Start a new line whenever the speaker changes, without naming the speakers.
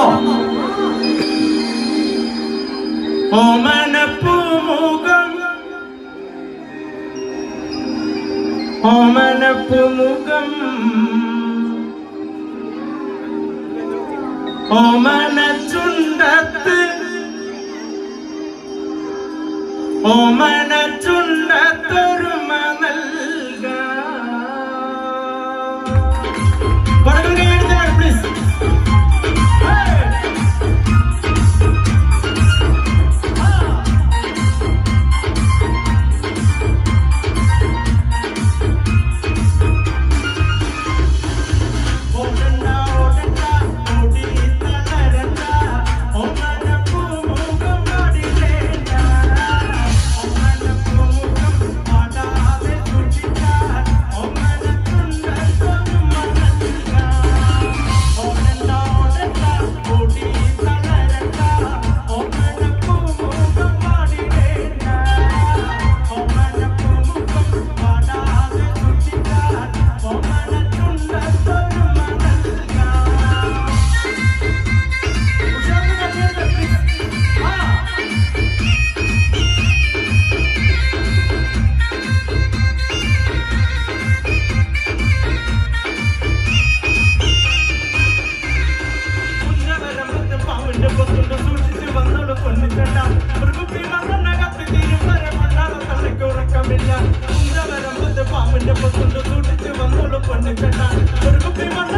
വന്നോ ഓമനപ്പൂമുഖം ഓമനപ്പൂമുഖം ഓമന ചുണ്ടത്ത് ഓമന ചുണ്ടത്തൊരുമ നൽകാം. വന്നോട് പൊന്നിട്ടണ്ട കുപ്പി മണ്ണകത്ത് തീരും വരെ മണ്ണാതെ തള്ളയ്ക്ക് ഉറക്കമില്ല. പാമ്പിന്റെ പാവിന്റെ പൊത്തുണ്ട്. സൂക്ഷിച്ച് വന്നോട് പൊന്നിട്ടണ്ട കുപ്പി മണ്ണ